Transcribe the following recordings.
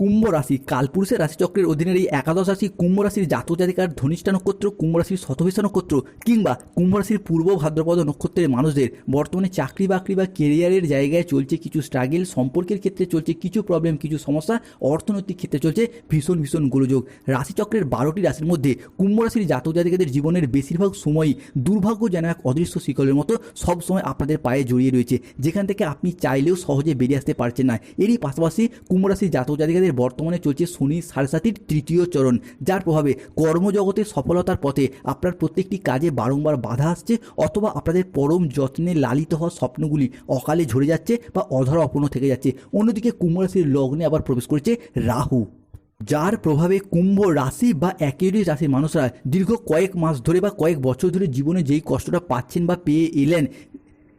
কুম্ভ রাশি, কালপুরুষের রাশিচক্রের অধীনের এই একাদশ রাশি কুম্ভ রাশির জাতক জাতিকার ধনিষ্ঠা নক্ষত্র, কুম্ভ রাশির শতভিষা নক্ষত্র কিংবা কুম্ভ রাশির পূর্ব ভাদ্রপদ নক্ষত্রের মানুষদের বর্তমানে চাকরি বাকরি বা কেরিয়ারের জায়গায় চলছে কিছু স্ট্রাগেল সম্পর্কের ক্ষেত্রে চলছে কিছু প্রবলেম কিছু সমস্যা, অর্থনৈতিক ক্ষেত্রে চলছে ভীষণ ভীষণ গোলযোগ। রাশিচক্রের বারোটি রাশির মধ্যে কুম্ভ রাশির জাতক জাতিকাদের জীবনের বেশিরভাগ সময়ই দুর্ভাগ্য যেন এক অদৃশ্য শিকলের মতো সবসময় আপনাদের পায়ে জড়িয়ে রয়েছে। যেখান থেকে আপনি চাইলেও সহজে বেরিয়ে আসতে পারছেন না। এরই পাশাপাশি কুম্ভ রাশির জাতক জাতিকাদের বর্তমানে চলছে শনি সাড়ে সাতির তৃতীয় চরণ, যার প্রভাবে কর্মজগতে সফলতার পথে আপনার প্রত্যেকটি কাজে বারংবার বাধা আসছে অথবা আপনাদের পরম যত্নে লালিত হওয়া স্বপ্নগুলি অকালে ঝরে যাচ্ছে বা অধরা অপূর্ণ থেকে যাচ্ছে। অন্যদিকে কুম্ভ রাশির লগ্নে আবার প্রবেশ করেছে রাহু, যার প্রভাবে কুম্ভ রাশি বা একেরই রাশির মানুষরা দীর্ঘ কয়েক মাস ধরে বা কয়েক বছর ধরে জীবনে যেই কষ্টটা পাচ্ছেন বা পেয়ে এলেন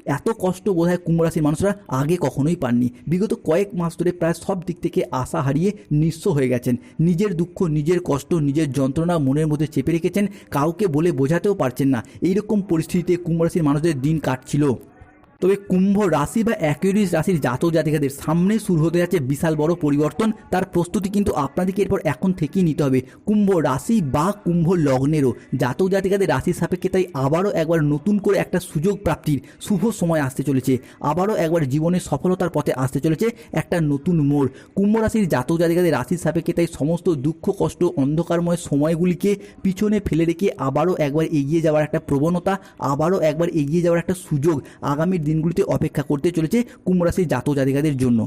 এত কষ্ট বোধ হয় কুম্ভ রাশির মানুষরা আগে কখনোই পাননি। বিগত কয়েক মাস ধরে প্রায় সব দিক থেকে আশা হারিয়ে নিঃস্ব হয়ে গেছেন। নিজের দুঃখ, নিজের কষ্ট, নিজের যন্ত্রণা মনের মধ্যে চেপে রেখেছেন, কাউকে বলে বোঝাতেও পারছেন না। এইরকম পরিস্থিতিতে কুম্ভ রাশির মানুষদের দিন কাটছিল। তবে কুম্ভ রাশি বা অ্যাকুয়ারিস রাশির জাতক জাতিকাদের সামনে শুরু হতে যাচ্ছে বিশাল বড় পরিবর্তন। তার প্রস্তুতি কিন্তু আপনাদেরকে এরপর এখন থেকেই নিতে হবে। কুম্ভ রাশি বা কুম্ভ লগ্নেরও জাতক জাতিকাদের রাশির সাপেক্ষে তাই আবারও একবার নতুন করে একটা সুযোগ প্রাপ্তির শুভ সময় আসতে চলেছে। আবারও একবার জীবনের সফলতার পথে আসতে চলেছে একটা নতুন মোড়। কুম্ভ রাশির জাতক জাতিকাদের রাশির সাপেক্ষে তাই সমস্ত দুঃখ, কষ্ট, অন্ধকারময় সময়গুলিকে পিছনে ফেলে রেখে আবারও একবার এগিয়ে যাওয়ার একটা প্রবণতা, আবারও একবার এগিয়ে যাওয়ার একটা সুযোগ আগামীর দিনগুলিতে অপেক্ষা করতে চলেছে কুম্ভ রাশির জাতক জাতিকাদের জন্য।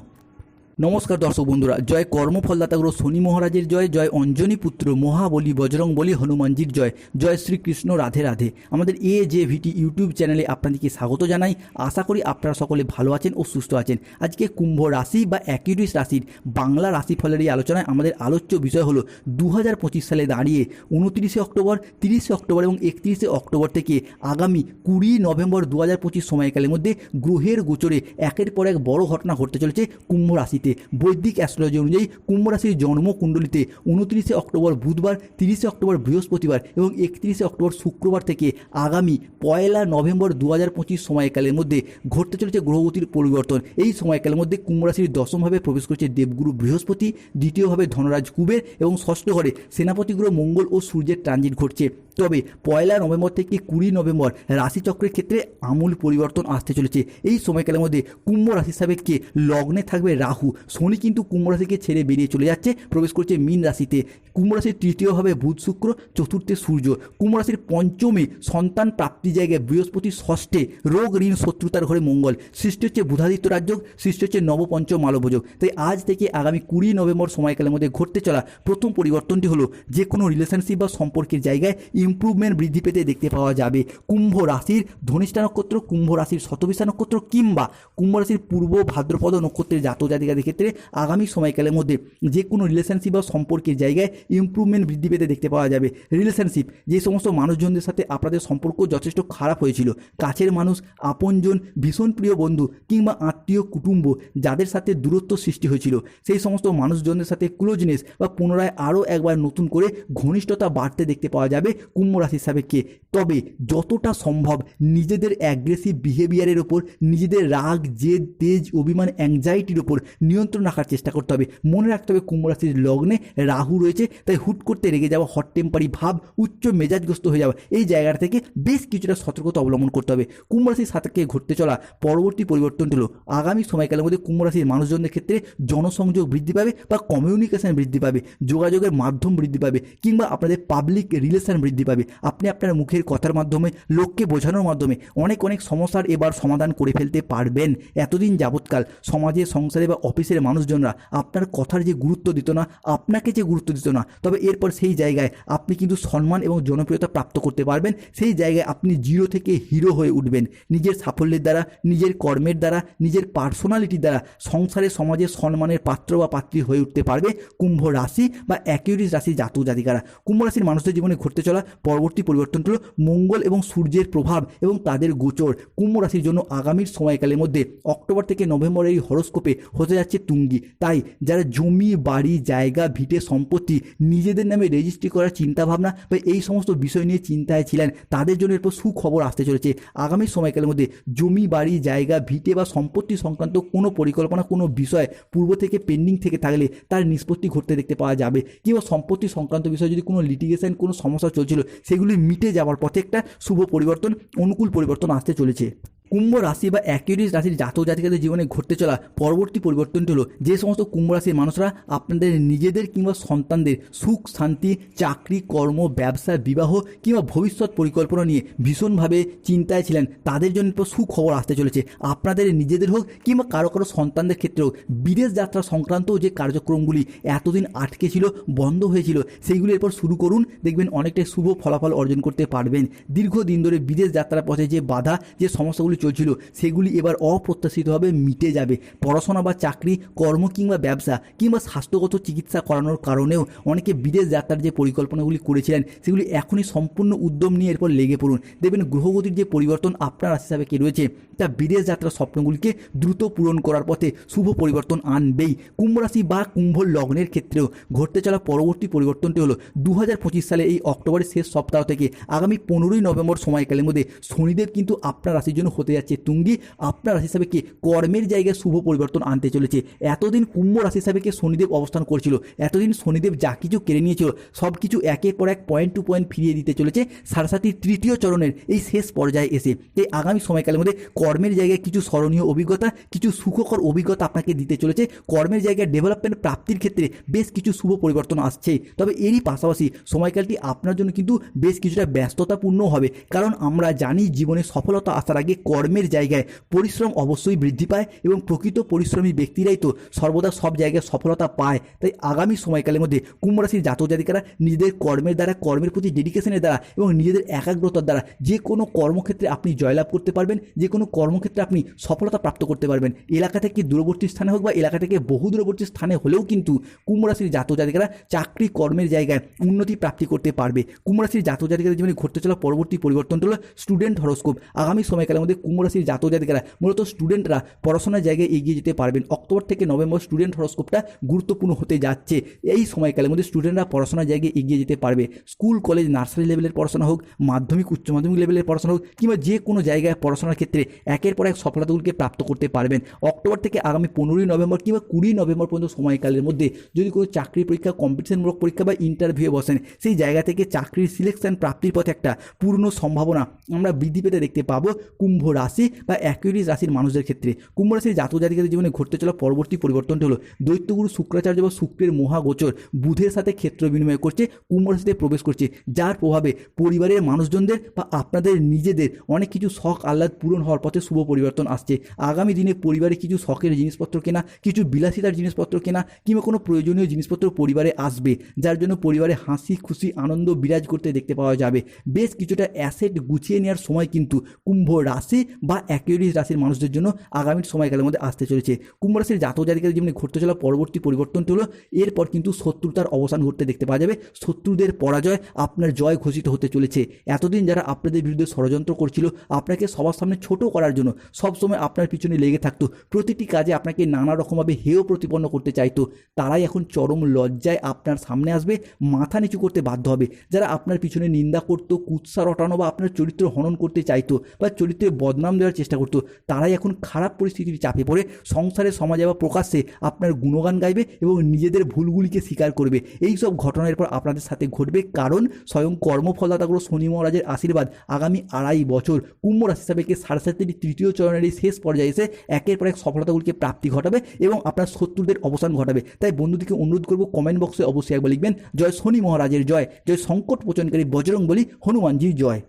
নমস্কার দর্শক বন্ধুরা, জয় কর্মফলদাতাগ্র শনি মহারাজের জয় জয় অঞ্জনী পুত্র মহাবলী বজরং বলি হনুমানজির জয় জয় শ্রীকৃষ্ণ রাধে রাধে। আমাদের এ জে ভিটি ইউটিউব চ্যানেলে আপনাদেরকে স্বাগত জানাই। আশা করি আপনারা সকলে ভালো আছেন ও সুস্থ আছেন। আজকে কুম্ভ রাশি বা অ্যাকিউরিস রাশির বাংলা রাশিফলের এই আলোচনায় আমাদের আলোচ্য বিষয় হলো দু হাজার পঁচিশ সালে দাঁড়িয়ে উনত্রিশে অক্টোবর, তিরিশে অক্টোবর এবং একত্রিশে অক্টোবর থেকে আগামী কুড়ি নভেম্বর দু হাজার পঁচিশ সময়কালের মধ্যে গ্রহের গোচরে একের পর এক বড় ঘটনা ঘটতে চলেছে কুম্ভ রাশিতে বৈদিক অ্যাস্ট্রোলজি অনুযায়ী কুম্ভ রাশির জন্মকুণ্ডলিতে উনত্রিশে অক্টোবর বুধবার, তিরিশে অক্টোবর বৃহস্পতিবার এবং একত্রিশে অক্টোবর শুক্রবার থেকে আগামী পয়লা নভেম্বর দু হাজার পঁচিশ সময়কালের মধ্যে ঘটতে চলেছে গ্রহগতির পরিবর্তন। এই সময়কালের মধ্যে কুম্ভ রাশির দশমভাবে প্রবেশ করছে দেবগুরু বৃহস্পতি, দ্বিতীয়ভাবে ধনরাজ কুবের এবং ষষ্ঠ ঘরে সেনাপতি গ্রহ মঙ্গল ও সূর্যের ট্রানজিট ঘটছে। তবে পয়লা নভেম্বর থেকে কুড়ি নভেম্বর রাশিচক্রের ক্ষেত্রে আমূল পরিবর্তন আসতে চলেছে। এই সময়কালের মধ্যে কুম্ভ রাশি সাবেককে লগ্নে থাকবে রাহু। শনি কিন্তু কুম্ভ রাশিকে ছেড়ে বেরিয়ে চলে যাচ্ছে, প্রবেশ করছে মীন রাশিতে। কুম্ভ রাশির তৃতীয়ভাবে বুধ শুক্র, চতুর্থে সূর্য। কুম্ভ রাশির পঞ্চমে সন্তান প্রাপ্তি জায়গায় বৃহস্পতি ষষ্ঠে রোগ ঋণ শত্রুতার ঘরে মঙ্গল। সৃষ্টি হচ্ছে বুধাদিত্য রাজ্য সৃষ্টি হচ্ছে নবপঞ্চম মালভোজক তাই আজ থেকে আগামী কুড়ি নভেম্বর সময়কালের মধ্যে ঘটতে চলা প্রথম পরিবর্তনটি হলো যে কোনো রিলেশনশিপ বা সম্পর্কের জায়গায় ইমপ্রুভমেন্ট বৃদ্ধি পেতে দেখতে পাওয়া যাবে। কুম্ভ রাশির ধনিষ্ঠা নক্ষত্র, কুম্ভ রাশির শতবিশা নক্ষত্র কিংবা কুম্ভ রাশির পূর্ব ভাদ্রপদ নক্ষত্রের জাতক জাতিকাদের ক্ষেত্রে আগামী সময়কালের মধ্যে যে কোনো রিলেশনশিপ বা সম্পর্কের জায়গায় ইমপ্রুভমেন্ট বৃদ্ধি পেতে দেখতে পাওয়া যাবে। রিলেশনশিপ যে সমস্ত মানুষজনদের সাথে আপনাদের সম্পর্ক যথেষ্ট খারাপ হয়েছিল, কাছের মানুষ, আপনজন, ভীষণ প্রিয় বন্ধু কিংবা আত্মীয়, কুটুম্ব, যাদের সাথে দূরত্ব সৃষ্টি হয়েছিল, সেই সমস্ত মানুষজনদের সাথে ক্লোজনেস বা পুনরায় আরও একবার নতুন করে ঘনিষ্ঠতা বাড়তে দেখতে পাওয়া যাবে। কুম্ভ রাশির সাপেক্ষে তবে যতটা সম্ভব নিজেদের অ্যাগ্রেসিভ বিহেভিয়ারের ওপর, নিজেদের রাগ, জেদ, তেজ, অভিমান অ্যাংজাইটির ওপর নিয়ন্ত্রণ রাখার চেষ্টা করতে হবে। মনে রাখতে হবে কুম্ভ রাশির লগ্নে রাহু রয়েছে, তাই হুট করতে রেগে যাওয়া হট টেম্পারি ভাব, উচ্চ মেজাজগ্রস্ত হয়ে যাওয়া, এই জায়গাটা থেকে বেশ কিছুটা সতর্কতা অবলম্বন করতে হবে। কুম্ভ রাশির সাথে ঘটতে চলা, পরবর্তী পরিবর্তন হলো, আগামী সময়কালের মধ্যে কুম্ভ রাশির মানুষজনদের ক্ষেত্রে জনসংযোগ বৃদ্ধি পাবে বা কমিউনিকেশন বৃদ্ধি পাবে, যোগাযোগের মাধ্যম বৃদ্ধি পাবে, কিংবা আপনাদের পাবলিক রিলেশন বৃদ্ধি পাবে। আপনি আপনার মুখের কথার মাধ্যমে, লোককে বোঝানোর মাধ্যমে অনেক অনেক সমস্যার এবার সমাধান করে ফেলতে পারবেন। এতদিন যাবৎকাল সমাজে, সংসারে বা অফিসের মানুষজনরা আপনার কথার যে গুরুত্ব দিত না, আপনাকে যে গুরুত্ব দিত না, তবে এরপর সেই জায়গায় আপনি কিন্তু সম্মান এবং জনপ্রিয়তা প্রাপ্ত করতে পারবেন। সেই জায়গায় আপনি জিরো থেকে হিরো হয়ে উঠবেন। নিজের সাফল্যের দ্বারা, নিজের কর্মের দ্বারা, নিজের পার্সোনালিটির দ্বারা সংসারে, সমাজে সম্মানের পাত্র বা পাত্রী হয়ে উঠতে পারবে। কুম্ভ রাশি বা অ্যাকিউরিস রাশি জাতক জাতিকারা। কুম্ভ রাশির মানুষদের জীবনে ঘটতে চলা পরবর্তী পরিবর্তনটি হলো মঙ্গল এবং সূর্যের প্রভাব এবং তাদের গোচর। কুম্ভ রাশির জন্য আগামীর সময়কালের মধ্যে অক্টোবর থেকে নভেম্বরের এই হরস্কোপে হতে যাচ্ছে তুঙ্গি। তাই যারা জমি, বাড়ি, জায়গা, ভিটে, সম্পত্তি নিজেদের নামে রেজিস্ট্রি করার চিন্তাভাবনা বা এই সমস্ত বিষয় নিয়ে চিন্তায় ছিলেন, তাদের জন্য এরপর সুখবর আসতে চলেছে। আগামী সময়কালের মধ্যে জমি, বাড়ি, জায়গা, ভিটে বা সম্পত্তি সংক্রান্ত কোনো পরিকল্পনা, কোনো বিষয় পূর্ব থেকে পেন্ডিং থেকে থাকলে তার নিষ্পত্তি ঘটতে দেখতে পাওয়া যাবে। কিংবা সম্পত্তি সংক্রান্ত বিষয়ে যদি কোনো লিটিগেশন কোনো সমস্যা চলছিল সেগুলি মিটে যাওয়ার পথে একটা শুভ পরিবর্তন অনুকূল পরিবর্তন আসতে চলেছে। কুম্ভ রাশি বা অ্যাকিউরিস রাশির জাতক জাতিকাদের জীবনে ঘটতে চলা পরবর্তী পরিবর্তনটি হলো যে সমস্ত কুম্ভ রাশির মানুষরা আপনাদের নিজেদের কিংবা সন্তানদের সুখ, শান্তি, চাকরি, কর্ম, ব্যবসা, বিবাহ কিংবা ভবিষ্যৎ পরিকল্পনা নিয়ে ভীষণভাবে চিন্তায় ছিলেন। তাদের জন্য সুখবর আসতে চলেছে। আপনাদের নিজেদের হোক কিংবা কারও কারও সন্তানদের ক্ষেত্রেও বিদেশ যাত্রা সংক্রান্ত যে কার্যক্রমগুলি এতদিন আটকে ছিল, বন্ধ হয়েছিল, সেইগুলি এরপর শুরু করুন। দেখবেন অনেকটাই শুভ ফলাফল অর্জন করতে পারবেন। দীর্ঘদিন ধরে বিদেশ যাত্রার পথে যে বাধা, যে সমস্যাগুলি চলছিল, সেগুলি এবার অপ্রত্যাশিতভাবে মিটে যাবে। পড়াশোনা বা চাকরি, কর্ম কিংবা ব্যবসা কিংবা স্বাস্থ্যগত চিকিৎসা করানোর কারণেও অনেকে বিদেশ যাত্রার যে পরিকল্পনাগুলি করেছিলেন, সেগুলি এখনই সম্পূর্ণ উদ্যম নিয়ে এরপর লেগে পড়ুন। দেখবেন গ্রহগতির যে পরিবর্তন আপনার হিসাবে কি রয়েছে, তা বিদেশ যাত্রার স্বপ্নগুলিকে দ্রুত পূরণ করার পথে শুভ পরিবর্তন আনবেই। কুম্ভরাশি বা কুম্ভ লগ্নের ক্ষেত্রেও ঘটতে চলা পরবর্তী পরিবর্তনটি হলো দু হাজার পঁচিশ সালে এই অক্টোবরের শেষ সপ্তাহ থেকে আগামী পনেরোই নভেম্বর সময়কালের মধ্যে শনিদেব কিন্তু আপনার রাশির জন্য হতে যাচ্ছে। তুঙ্গি, আপনার রাশি হিসাবে কি কর্মের জায়গায় শুভ পরিবর্তন আনতে চলেছে? এতদিন কুম্ভ রাশি হিসাবে কি শনিদেব অবস্থান করছিল? এতদিন শনিদেব যা কিছু কেড়ে নিয়েছিল সব কিছু একের পর এক পয়েন্ট টু পয়েন্ট ফিরিয়ে দিতে চলেছে। সারসাতির তৃতীয় চরণের এই শেষ পর্যায়ে এসে, এই আগামী সময়কালের মধ্যে কর্মের জায়গায় কিছু স্মরণীয় অভিজ্ঞতা, কিছু সুখকর অভিজ্ঞতা আপনাকে দিতে চলেছে। কর্মের জায়গায় ডেভেলপমেন্ট প্রাপ্তির ক্ষেত্রে বেশ কিছু শুভ পরিবর্তন আসছে। তবে এরই পাশাপাশি সময়কালটি আপনার জন্য কিন্তু বেশ কিছুটা ব্যস্ততাপূর্ণ হবে। কারণ আমরা জানি জীবনে সফলতা আসার আগে কর্মের জায়গায় পরিশ্রম অবশ্যই বৃদ্ধি পায় এবং প্রকৃত পরিশ্রমী ব্যক্তিরাই তো সর্বদা সব জায়গায় সফলতা পায়। তাই আগামী সময়কালের মধ্যে কুম্ভ রাশির জাতক জাতিকারা নিজেদের কর্মের দ্বারা, কর্মের প্রতি ডেডিকেশনের দ্বারা এবং নিজেদের একাগ্রতার দ্বারা যে কোনো কর্মক্ষেত্রে আপনি জয়লাভ করতে পারবেন, যে কোনো কর্মক্ষেত্রে আপনি সফলতা প্রাপ্ত করতে পারবেন। এলাকা থেকে দূরবর্তী স্থানে হোক বা এলাকা থেকে বহু দূরবর্তী স্থানে হলেও কিন্তু কুম্ভ রাশির জাতক জাতিকারা চাকরি কর্মের জায়গায় উন্নতি প্রাপ্তি করতে পারবে। কুম্ভ রাশির জাতক জাতিকাদের জীবনে ঘটতে চলা পরবর্তী পরিবর্তন হলো স্টুডেন্ট হরস্কোপ আগামী সময়কালের মধ্যে কুম্ভ রাশির জাতক জাতিকারা মূলত স্টুডেন্টরা পড়াশোনার জায়গায় এগিয়ে যেতে পারবেন। অক্টোবর থেকে নভেম্বর স্টুডেন্ট হরস্কোপটা গুরুত্বপূর্ণ হতে যাচ্ছে। এই সময়কালের মধ্যে স্টুডেন্টরা পড়াশোনার জায়গায় এগিয়ে যেতে পারবে। স্কুল কলেজ নার্সারি লেভেলের পড়াশোনা হোক, মাধ্যমিক, উচ্চ মাধ্যমিক লেভেলের পড়াশোনা হোক, কিংবা যে কোনো জায়গায় পড়াশোনার ক্ষেত্রে একের পর এক সফলতাগুলিকে প্রাপ্ত করতে পারবেন। অক্টোবর থেকে আগামী পনেরোই নভেম্বর কিংবা কুড়ি নভেম্বর পর্যন্ত সময়কালের মধ্যে যদি কোনো চাকরি পরীক্ষা কম্পিটিশনমূলক পরীক্ষা বা ইন্টারভিউ বসেন, সেই জায়গা থেকে চাকরির সিলেকশন প্রাপ্তির পথে একটা পূর্ণ সম্ভাবনা আমরা বৃদ্ধি পেতে দেখতে পাবো কুম্ভ রাশি বা অ্যাকুয়ারিস রাশির মানুষদের ক্ষেত্রে। কুম্ভ রাশির জাতক জাতিকাদের জীবনে ঘটতে চলা পরবর্তী পরিবর্তনটি হলো দৈত্যগুরু শুক্রাচার্য বা শুক্রের মহাগোচর বুধের সাথে ক্ষেত্র বিনিময় করছে, কুম্ভ রাশিতে প্রবেশ করছে, যার প্রভাবে পরিবারের মানুষজনদের বা আপনাদের নিজেদের অনেক কিছু শখ আহ্লাদ পূরণ হওয়ার পথে শুভ পরিবর্তন আসছে। আগামী দিনে পরিবারে কিছু শখের জিনিসপত্র কেনা, কিছু বিলাসিতার জিনিসপত্র কেনা কিংবা কোনো প্রয়োজনীয় জিনিসপত্র পরিবারে আসবে, যার জন্য পরিবারে হাসি, খুশি, আনন্দ বিরাজ করতে দেখতে পাওয়া যাবে। বেশ কিছুটা অ্যাসেট গুছিয়ে নেওয়ার সময় কিন্তু কুম্ভ রাশি বা অ্যাকিউরিস রাশির মানুষদের জন্য আগামী সময়কালের মধ্যে আসতে চলেছে। কুম্ভ রাশির জাতক জাতিকাদের জীবনে ঘটতে চলা পরবর্তী পরিবর্তনটি হলো, এরপর কিন্তু শত্রুতার অবসান ঘটতে দেখতে পাওয়া যাবে। শত্রুদের পরাজয় আপনার জয় ঘোষিত হতে চলেছে। এতদিন যারা আপনাদের বিরুদ্ধে ষড়যন্ত্র করছিল, আপনাকে সবার সামনে ছোট করার জন্য সবসময় আপনার পিছনে লেগে থাকতো। প্রতিটি কাজে আপনাকে নানা রকমভাবে হেয় প্রতিপন্ন করতে চাইতো। তারাই এখন চরম লজ্জায় আপনার সামনে আসবে, মাথা নিচু করতে বাধ্য হবে। যারা আপনার পিছনে নিন্দা করতো, কুৎসা রটানো বা আপনার চরিত্র হনন করতে চাইতো বা চরিত্রে বদনাম দেওয়ার চেষ্টা করতো। তারাই এখন খারাপ পরিস্থিতির চাপে পড়ে। সংসারে, সমাজে বা প্রকাশ্যে আপনার গুণগান গাইবে এবং নিজেদের ভুলগুলিকে স্বীকার করবে। এই সব ঘটনার পর আপনাদের সাথে ঘটবে কারণ স্বয়ং কর্মফলদাতাগুলো শনি মহারাজের আশীর্বাদ আগামী আড়াই বছর। কুম্ভ রাশি হিসাবেকে সাড়ে সাতের তৃতীয় চরণের এই শেষ পর্যায়ে এসে একের পর এক সফলতাগুলিকে প্রাপ্তি ঘটাবে এবং আপনার শত্রুদের অবসান ঘটাবে। তাই বন্ধুদিকে অনুরোধ করব কমেন্ট বক্সে অবশ্যই একবার লিখবেন, জয় শনি মহারাজের জয় জয় সংকট প্রচনকারী বজরং বলি হনুমানজির জয়।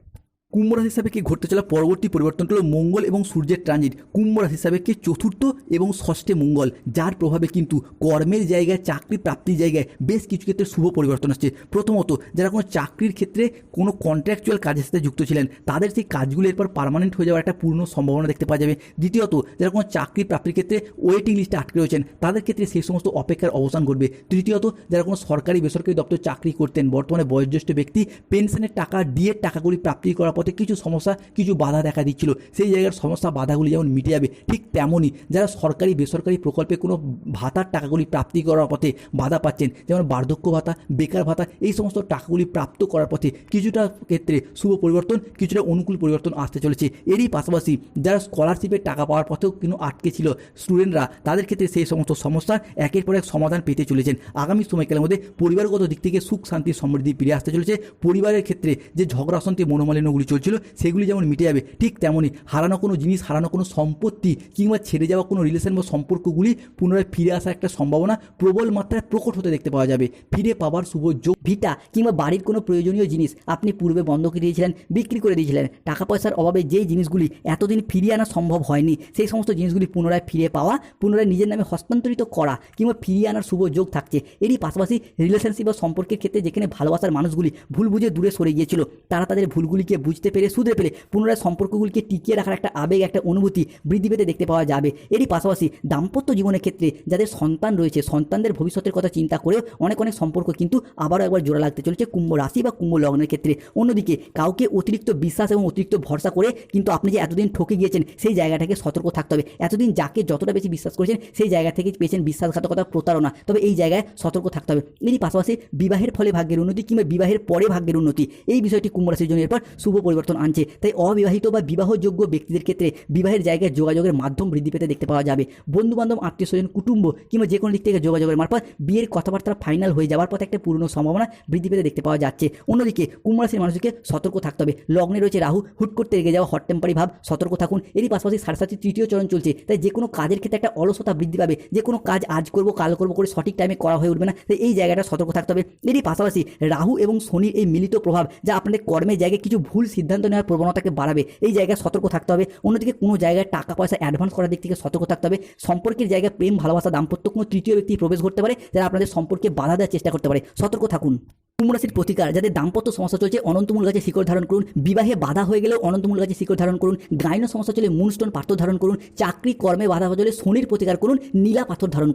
কুম্ভ রাশি সাপেক্ষে ঘটতে চলা পরবর্তী পরিবর্তনটা হল মঙ্গল এবং সূর্যের ট্রানজিট কুম্ভ রাশি সাপেক্ষে চতুর্থ এবং ষষ্ঠে মঙ্গল, যার প্রভাবে কিন্তু কর্মের জায়গায়, চাকরি প্রাপ্তির জায়গায় বেশ কিছু ক্ষেত্রে শুভ পরিবর্তন আসছে। প্রথমত, যারা কোনো চাকরির ক্ষেত্রে কোনো কন্ট্রাকচুয়াল কাজের সাথে যুক্ত ছিলেন, তাদের সেই কাজগুলো এরপর পার্মানেন্ট হয়ে যাওয়ার একটা পূর্ণ সম্ভাবনা দেখতে পাওয়া যাবে। দ্বিতীয়ত, যারা কোনো চাকরি প্রাপ্তির ক্ষেত্রে ওয়েটিং লিস্টে আটকে রয়েছেন, তাদের ক্ষেত্রে সেই সমস্ত অপেক্ষার অবসান ঘটবে। তৃতীয়ত, যারা কোনো সরকারি, বেসরকারি দপ্তর চাকরি করতেন, বর্তমানে বয়োজ্যেষ্ঠ ব্যক্তি পেনশনের টাকা ডিএর টাকাগুলি প্রাপ্তি করার পথে কিছু সমস্যা, কিছু বাধা দেখা দিচ্ছিল। সেই জায়গার সমস্যা বাধাগুলি যেমন মিটে যাবে, ঠিক তেমনই যারা সরকারি, বেসরকারি প্রকল্পে কোনো ভাতার টাকাগুলি প্রাপ্তি করার পথে বাধা পাচ্ছেন, যেমন বার্ধক্য ভাতা, বেকার ভাতা, এই সমস্ত টাকাগুলি প্রাপ্ত করার পথে কিছুটা ক্ষেত্রে শুভ পরিবর্তন, কিছুটা অনুকূল পরিবর্তন আসতে চলেছে। এরই পাশাপাশি যারা স্কলারশিপের টাকা পাওয়ার পথেও কিন্তু আটকে ছিল স্টুডেন্টরা, তাদের ক্ষেত্রে সেই সমস্ত সমস্যার একের পর এক সমাধান পেতে চলেছেন। আগামী সময়কালের মধ্যে পরিবারগত দিক থেকে সুখ, শান্তি, সমৃদ্ধি ফিরে আসতে চলেছে। পরিবারের ক্ষেত্রে যে ঝগড়া, অশান্তি, মনোমালিন্যগুলি চলছিল, সেগুলি যেমন মিটে যাবে, ঠিক তেমনই হারানো কোনো জিনিস, হারানো কোনো সম্পত্তি কিংবা ছেড়ে যাওয়া কোনো রিলেশন বা সম্পর্কগুলি পুনরায় ফিরে আসার একটা সম্ভাবনা প্রবল মাত্রায় প্রকট হতে দেখতে পাওয়া যাবে। ফিরে পাওয়ার শুভ যোগ, ভিটা কিংবা বাড়ির কোনো প্রয়োজনীয় জিনিস আপনি পূর্বে বন্ধকি দিয়েছিলেন, বিক্রি করে দিয়েছিলেন। টাকা পয়সার অভাবে যেই জিনিসগুলি এতদিন ফিরিয়ে আনা সম্ভব হয়নি, সেই সমস্ত জিনিসগুলি পুনরায় ফিরে পাওয়া, পুনরায় নিজের নামে হস্তান্তরিত করা কিংবা ফিরিয়ে আনার শুভ যোগ থাকছে। এরই পাশাপাশি রিলেশনশিপ বা সম্পর্কের ক্ষেত্রে যেখানে ভালোবাসার মানুষগুলি ভুল বুঝে দূরে সরে গিয়েছিল, তারা তাদের ভুলগুলিকে বুঝতে পেরে, শুধরে পেলে পুনরায় সম্পর্কগুলিকে টিকিয়ে রাখার একটা আবেগ, একটা অনুভূতি বৃদ্ধি পেতে দেখতে পাওয়া যাবে। এরই পাশাপাশি দাম্পত্য জীবনের ক্ষেত্রে যাদের সন্তান রয়েছে, সন্তানদের ভবিষ্যতের কথা চিন্তা করেও অনেক অনেক সম্পর্ক কিন্তু আবারও একবার জোড়া লাগতে চলেছে কুম্ভ রাশি বা কুম্ভ লগ্নের ক্ষেত্রে। অন্যদিকে কাউকে অতিরিক্ত বিশ্বাস এবং অতিরিক্ত ভরসা করে কিন্তু আপনি যে এতদিন ঠকে গিয়েছেন, সেই জায়গাটাকে সতর্ক থাকতে হবে। এতদিন যাকে যতটা বেশি বিশ্বাস করেছেন, সেই জায়গা থেকে পেয়েছেন বিশ্বাসঘাতকতা, প্রতারণা। তবে এই জায়গায় সতর্ক থাকতে হবে। এরই পাশাপাশি বিবাহের ফলে ভাগ্যের উন্নতি কিংবা বিবাহের পরে ভাগ্যের উন্নতি, এই বিষয়টি কুম্ভ রাশির জন্য এরপর শুভ পরিবর্তন আনছে। তাই অবিবাহিত বা বিবাহযোগ্য ব্যক্তিদের ক্ষেত্রে বিবাহের জায়গায় যোগাযোগের মাধ্যম বৃদ্ধি পেতে দেখতে পাওয়া যাবে। বন্ধু বান্ধব আত্মীয় স্বজন, কুটুম্ব কিংবা যে কোনো দিক থেকে যোগাযোগের মারফত বিয়ের কথাবার্তা ফাইনাল হয়ে যাওয়ার পথে একটা পূর্ণ সম্ভাবনা বৃদ্ধি পেতে দেখতে পাওয়া যাচ্ছে। অন্যদিকে কুম্ভ রাশির মানুষকে সতর্ক থাকতে হবে। লগ্নে রয়েছে রাহু, হুট করতে এগিয়ে যাওয়া হট টেম্পারি ভাব, সতর্ক থাকুন। এরই পাশাপাশি সাড়ে সাতটি তৃতীয় চরণ চলছে। তাই যে কোনো কাজের ক্ষেত্রে একটা অলসতা বৃদ্ধি পাবে। যে কোনো কাজ আজ করব, কাল করব করে সঠিক টাইমে করা হয়ে উঠবে না। তাই এই জায়গাটা সতর্ক থাকতে হবে। এরই পাশাপাশি রাহু এবং শনির এই মিলিত প্রভাব যা আপনাদের কর্মের জায়গায় কিছু ভুল সিদ্ধান্ত নেওয়ার প্রবণতাকে বাড়াবে। এই জায়গায় সতর্ক থাকতে হবে। অন্যদিকে কোনো জায়গায় টাকা পয়সা অ্যাডভান্স করার দিক থেকে সতর্ক থাকতে হবে। সম্পর্কের জায়গায় প্রেম, ভালোবাসা, দাম্পত্য কোনো তৃতীয় ব্যক্তি প্রবেশ করতে পারে, যারা আপনাদের সম্পর্কে বাধা দেওয়ার চেষ্টা করতে পারে। সতর্ক থাকুন। কুম্ভ রাশির প্রতিকার, যাদের দাম্পত্য সমস্যা চলছে, অনন্তমূল গাছে শিকড় ধারণ করুন। বিবাহে বাধা হয়ে গেলেও অনন্তমূল গাছে শিকড় ধারণ করুন। গাইন সমস্যা চলে, মুনস্টোন পাথর ধারণ করুন। চাকরি, কর্মে বাধা হয়ে গেলে শনির প্রতিকার করুন। নীলা পাথর ধারণ করুন।